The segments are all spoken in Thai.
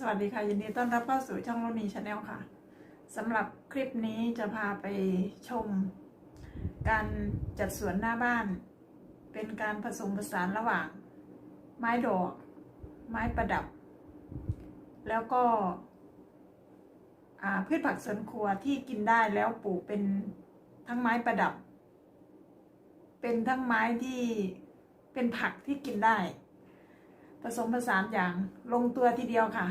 สวัสดีค่ะ ยินดีต้อนรับเข้าสู่ช่องโรนีชาแนลค่ะสำหรับคลิปนี้จะพาไปชม การจัดสวนหน้าบ้าน เป็นการผสมผสานระหว่าง ไม้ดอก ไม้ประดับ แล้วก็พืชผักสวนครัวที่กินได้แล้วปลูกเป็นทั้งไม้ประดับ เป็นทั้งไม้ที่เป็นผักที่กินได้ผสมผสานอย่างลงตัวทีเดียวค่ะ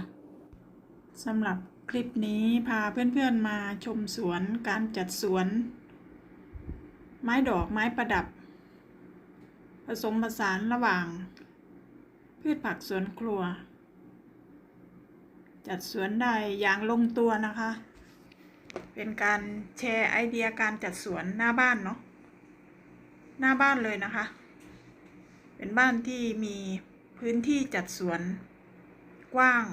สำหรับคลิปนี้พาเพื่อนๆมาชมสวนการจัดสวน ไม้ดอกไม้ประดับ ผสมผสานระหว่าง พืชผักสวนครัว จัดสวนได้อย่างลงตัวนะคะ เป็นการแชร์ไอเดียการจัดสวนหน้าบ้านเนาะหน้าบ้านเลยนะคะ เป็นบ้านที่มีพื้นที่จัดสวนกว้าง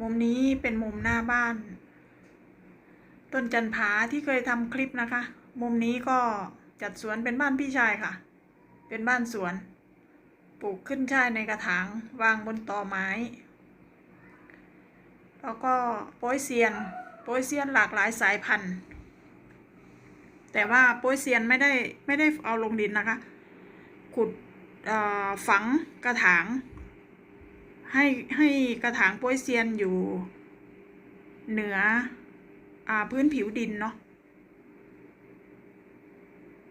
มุมนี้เป็นมุมหน้าบ้าน ต้นจันผาที่เคยทำคลิปนะคะ มุมนี้ก็จัดสวนเป็นบ้านพี่ชายค่ะ เป็นบ้านสวน ปลูกขึ้นช่ายในกระถางวางบนตอไม้ แล้วก็โป้ยเซียน โป้ยเซียนหลากหลายสายพันธุ์ แต่ว่าโป้ยเซียนไม่ได้ไม่ได้เอาลงดินนะคะ ขุดฝังกระถาง ให้ให้กระถางโป้ยเซียนอยู่ เหนืออพื้นผิวดินเนาะ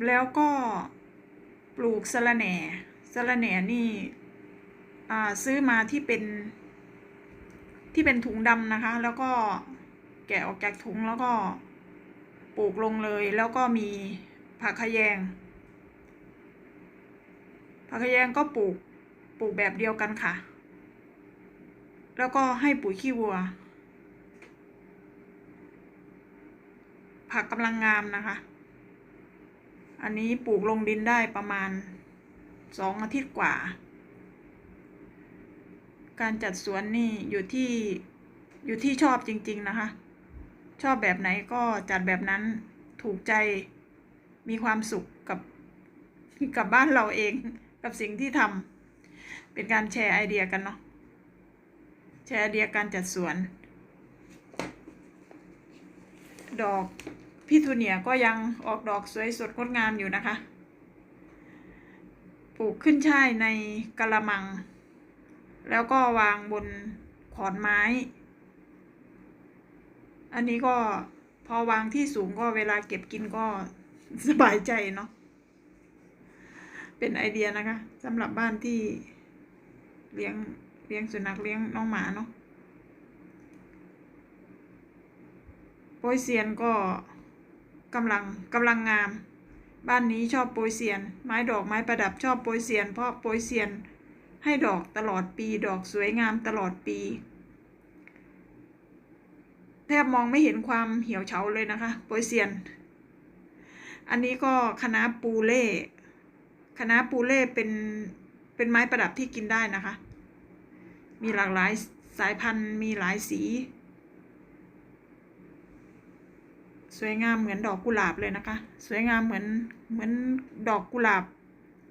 แล้วก็ปลูกสะระแหน่สะระแหน่นี่ซื้อมาที่เป็น ที่เป็นถุงดำนะคะ แล้วก็แกะออกจากถุงแล้วก็ปลูกลงเลย แล้วก็มีผักขยงผักขยงก็ปลูกปลูกแบบเดียวกันค่ะ แล้วก็ให้ปุ๋ยขี้วัว ผักกำลังงามนะคะ อันนี้ปลูกลงดินได้ประมาณสองอาทิตย์กว่า การจัดสวนนี่อยู่ที่อยู่ที่ชอบจริง ๆ นะคะ ชอบแบบไหนก็จัดแบบนั้นถูกใจมีความสุขกับกับบ้านเราเองกับสิ่งที่ทำเป็นการแชร์ไอเดียกันเนาะ แชร์ไอเดียการจัดสวน ดอกพีทูเนียก็ยังออกดอกสวยสดงดงามอยู่นะคะ ปลูกขึ้นช่ายในกระมัง แล้วก็วางบนขอนไม้ อันนี้ก็พอวางที่สูงก็เวลาเก็บกินก็สบายใจเนาะ เป็นไอเดียนะคะสำหรับบ้านที่เลี้ยง เลี้ยงสุนัขเลี้ยงน้องหมาเนาะโปยเซียนก็กำลังกำลังงาม บ้านนี้ชอบโปยเซียน ไม้ดอกไม้ประดับชอบโปยเซียน เพราะโปยเซียนให้ดอกตลอดปีดอกสวยงามตลอดปี แทบมองไม่เห็นความเหี่ยวเฉาเลยนะคะโปยเซียน อันนี้ก็คณะปูเล่คณะปูเล่เป็นเป็นไม้ประดับที่กินได้นะคะ มีหลากหลายสายพันธุ์มีหลายสี สวยงามเหมือนดอกกุหลาบเลยนะคะ สวยงามเหมือนเหมือนดอกกุหลาบ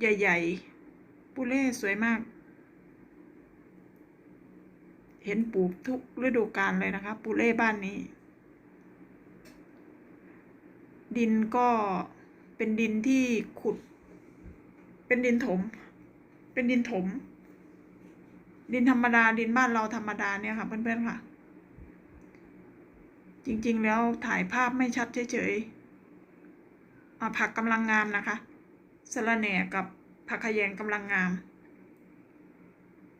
ใหญ่ๆปูเล่สวยมาก เห็นปลูกทุกฤดูกาลเลยนะคะปูเล่บ้านนี้ ดินก็เป็นดินที่ขุด เป็นดินถม เป็นดินถม ดินธรรมดาดินบ้านเราธรรมดาเนี่ยค่ะเพื่อนๆค่ะ จริงๆแล้วถ่ายภาพไม่ชัดเฉยๆผักกำลังงามนะคะสะระแหน่กับผักขยงกำลังงาม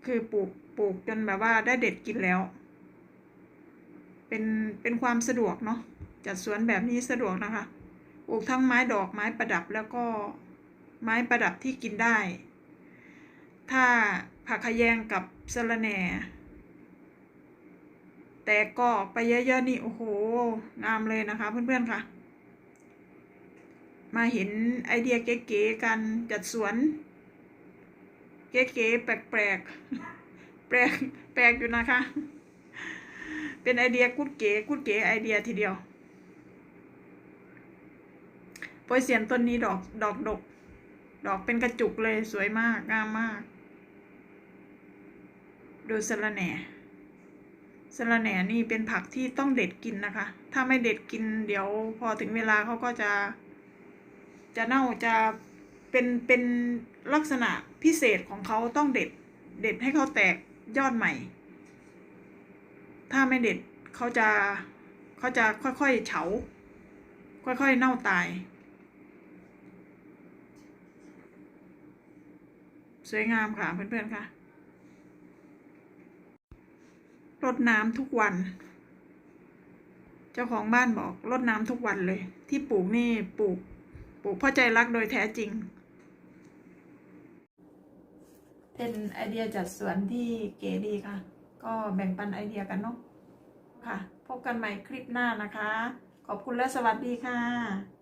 คือปลูกปลูกจนแบบว่าได้เด็ดกินแล้ว เป็นเป็นความสะดวกเนาะจัดสวนแบบนี้สะดวกนะคะปลูกทั้งไม้ดอกไม้ประดับแล้วก็ไม้ประดับที่กินได้ ถ้า ผักขยงกับสะระแหน่ แต่ก็ออกไปเยอะๆนี่ โอ้โห งามเลยนะคะเพื่อนๆค่ะ มาเห็นไอเดียเก๋ๆกันจัดสวน เก๋ๆแปลกๆ แปลกแปลกอยู่นะคะ เป็นไอเดียกุดเก๋กุดเก๋ไอเดียทีเดียวโปยเสียนต้นนี้ดอกดอกดก ดอกเป็นกระจุกเลยสวยมากงามมาก โดูสะระแหน่สะระแหน่นี่เป็นผักที่ต้องเด็ดกินนะคะ ถ้าไม่เด็ดกินเดี๋ยวพอถึงเวลาเขาก็จะ จะเน่าจะเป็นเป็นลักษณะพิเศษของเขาต้องเด็ดเด็ดให้เขาแตกยอดใหม่ ถ้าไม่เด็ดเขาจะเขาจะค่อยๆเฉา ค่อยๆเน่าตาย สวยงามค่ะเพื่อนๆค่ะ รดน้ำทุกวัน เจ้าของบ้านบอกรดน้ำทุกวันเลย ที่ปลูกนี่ปลูก ปลูกเพ่อใจรักโดยแท้จริง เป็นไอเดียจัดสวนที่เก๋ดีค่ะ ก็แบ่งปันไอเดียกันเนาะค่ะ พบกันใหม่คลิปหน้านะคะ ขอบคุณและสวัสดีค่ะ